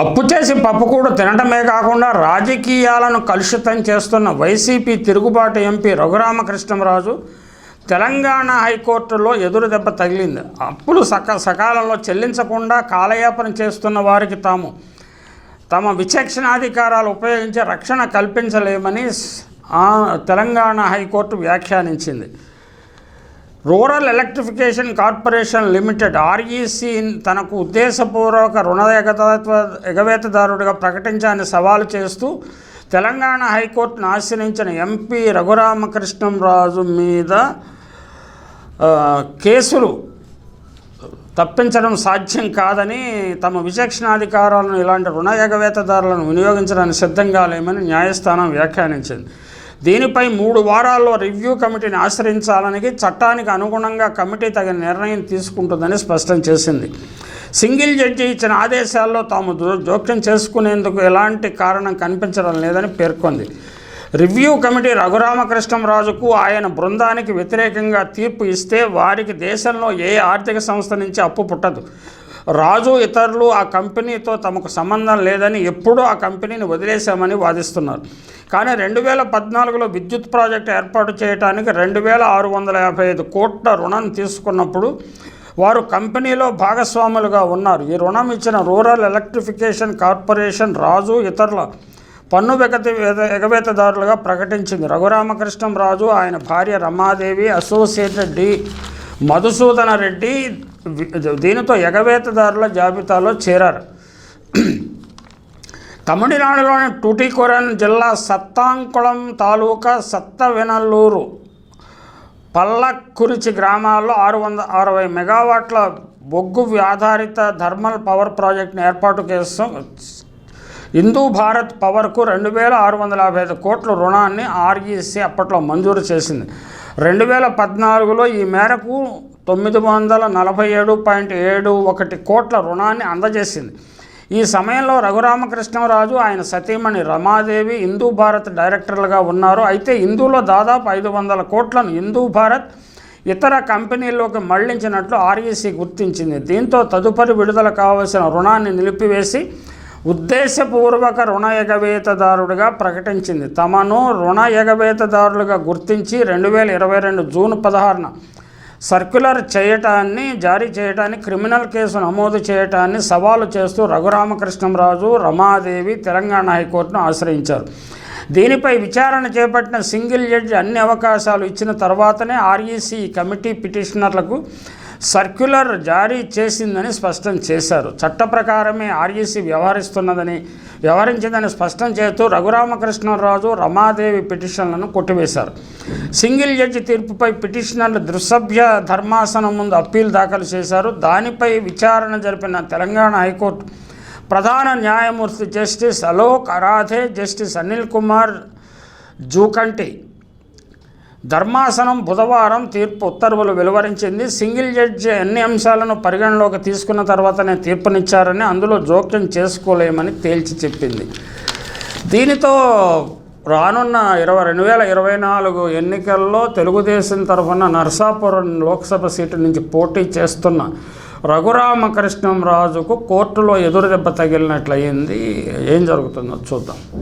అప్పు చేసి పప్పు కూడా తినడమే కాకుండా రాజకీయాలను కలుషితం చేస్తున్న వైసీపీ తిరుగుబాటు ఎంపీ రఘురామకృష్ణరాజు తెలంగాణ హైకోర్టులో ఎదురు దెబ్బ తగిలింది. అప్పులు సక సకాలంలో చెల్లించకుండా కాలయాపన చేస్తున్న వారికి తాము తమ విచక్షణాధికారాలు ఉపయోగించి రక్షణ కల్పించలేమని తెలంగాణ హైకోర్టు వ్యాఖ్యానించింది. Rural electrification corporation limited REC తనకు ఉద్దేశపూర్వక రుణ ఎగతత్వ ఎగవేతదారుడిగా ప్రకటించాలని సవాలు చేస్తూ తెలంగాణ హైకోర్టును ఆశ్రయించిన ఎంపీ రఘురామకృష్ణంరాజు మీద కేసులు తప్పించడం సాధ్యం కాదని తమ విచక్షణాధికారాలను ఇలాంటి రుణ ఎగవేతదారులను వినియోగించడానికి సిద్ధంగా లేమని న్యాయస్థానం వ్యాఖ్యానించింది. దీనిపై మూడు వారాల్లో రివ్యూ కమిటీని ఆశ్రయించాలని చట్టానికి అనుగుణంగా కమిటీ తగిన నిర్ణయం తీసుకుంటుందని స్పష్టం చేసింది. సింగిల్ జడ్జి ఇచ్చిన ఆదేశాల్లో తాము జోక్యం చేసుకునేందుకు ఎలాంటి కారణం కనిపించడం లేదని పేర్కొంది. రివ్యూ కమిటీ రఘురామకృష్ణంరాజుకు ఆయన బృందానికి వ్యతిరేకంగా తీర్పు ఇస్తే వారికి దేశంలో ఏ ఆర్థిక సంస్థ నుంచి అప్పు పుట్టదు. రాజు ఇతరులు ఆ కంపెనీతో తమకు సంబంధం లేదని ఎప్పుడూ ఆ కంపెనీని వదిలేశామని వాదిస్తున్నారు. కానీ రెండు వేల పద్నాలుగులో విద్యుత్ ప్రాజెక్టు ఏర్పాటు చేయడానికి రెండు వేల ఆరు వందల యాభై ఐదు కోట్ల రుణం తీసుకున్నప్పుడు వారు కంపెనీలో భాగస్వాములుగా ఉన్నారు. ఈ రుణం ఇచ్చిన రూరల్ ఎలక్ట్రిఫికేషన్ కార్పొరేషన్ రాజు ఇతరుల పన్ను ఎగతి ఎగవేతదారులుగా ప్రకటించింది. రఘురామకృష్ణం రాజు ఆయన భార్య రమాదేవి అసోసియేటెడ్ డి. మధుసూదన రెడ్డి దీనితో ఎగవేతదారుల జాబితాలో చేరారు. తమిళనాడులోని టూటికొరన్ జిల్లా సత్తాంకుళం తాలూకా సత్తవెనల్లూరు పల్లక్కురిచి గ్రామాల్లో ఆరు వంద అరవై మెగావాట్ల బొగ్గు ఆధారిత థర్మల్ పవర్ ప్రాజెక్టును ఏర్పాటు చేస్తాం. హిందూ భారత్ పవర్కు రెండు వేల ఆరు వందల యాభై ఐదు కోట్ల రుణాన్ని ఆర్ఈసీ అప్పట్లో మంజూరు చేసింది. రెండు వేల పద్నాలుగులో ఈ మేరకు తొమ్మిది వందల నలభై ఏడు పాయింట్ ఏడు ఒకటి కోట్ల రుణాన్ని అందజేసింది. ఈ సమయంలో రఘురామకృష్ణరాజు ఆయన సతీమణి రమాదేవి హిందూ భారత్ డైరెక్టర్లుగా ఉన్నారు. అయితే హిందూలో దాదాపు ఐదు వందల కోట్లను హిందూ భారత్ ఇతర కంపెనీల్లోకి మళ్ళించినట్లు ఆర్ఈసీ గుర్తించింది. దీంతో తదుపరి విడుదల కావలసిన రుణాన్ని నిలిపివేసి ఉద్దేశపూర్వక రుణ ఎగవేతదారుడిగా ప్రకటించింది. తమను రుణ ఎగవేతదారులుగా గుర్తించి రెండు వేల ఇరవై రెండు జూన్ పదహారున సర్క్యులర్ చేయటాన్ని జారీ చేయటాన్ని క్రిమినల్ కేసు నమోదు చేయటాన్ని సవాలు చేస్తూ రఘురామకృష్ణంరాజు రమాదేవి తెలంగాణ హైకోర్టును ఆశ్రయించారు. దీనిపై విచారణ చేపట్టిన సింగిల్ జడ్జి అన్ని అవకాశాలు ఇచ్చిన తర్వాతనే ఆర్ఈసీ కమిటీ పిటిషనర్లకు సర్క్యులర్ జారీ చేసిందని స్పష్టం చేశారు. చట్ట ప్రకారమే ఆర్ఈసీ వ్యవహరిస్తున్నదని వ్యవహరించిందని స్పష్టం చేస్తూ రఘురామకృష్ణరాజు రమాదేవి పిటిషన్లను కొట్టివేశారు. సింగిల్ జడ్జి తీర్పుపై పిటిషనర్లు దృసభ్య ధర్మాసనం ముందు అప్పీల్ దాఖలు చేశారు. దానిపై విచారణ జరిపిన తెలంగాణ హైకోర్టు ప్రధాన న్యాయమూర్తి జస్టిస్ అలోక్ అరాధే జస్టిస్ అనిల్ కుమార్ జూకంటి ధర్మాసనం బుధవారం తీర్పు ఉత్తర్వులు వెలువరించింది. సింగిల్ జడ్జి అన్ని అంశాలను పరిగణలోకి తీసుకున్న తర్వాతనే తీర్పునిచ్చారని అందులో జోక్యం చేసుకోలేమని తేల్చి చెప్పింది. దీనితో రానున్న ఇరవై రెండు వేల ఇరవై నాలుగు ఎన్నికల్లో తెలుగుదేశం తరఫున నర్సాపురం లోక్సభ సీటు నుంచి పోటీ చేస్తున్న రఘురామకృష్ణం రాజుకు కోర్టులో ఎదురు దెబ్బ తగిలినట్లయింది. ఏం జరుగుతుందో చూద్దాం.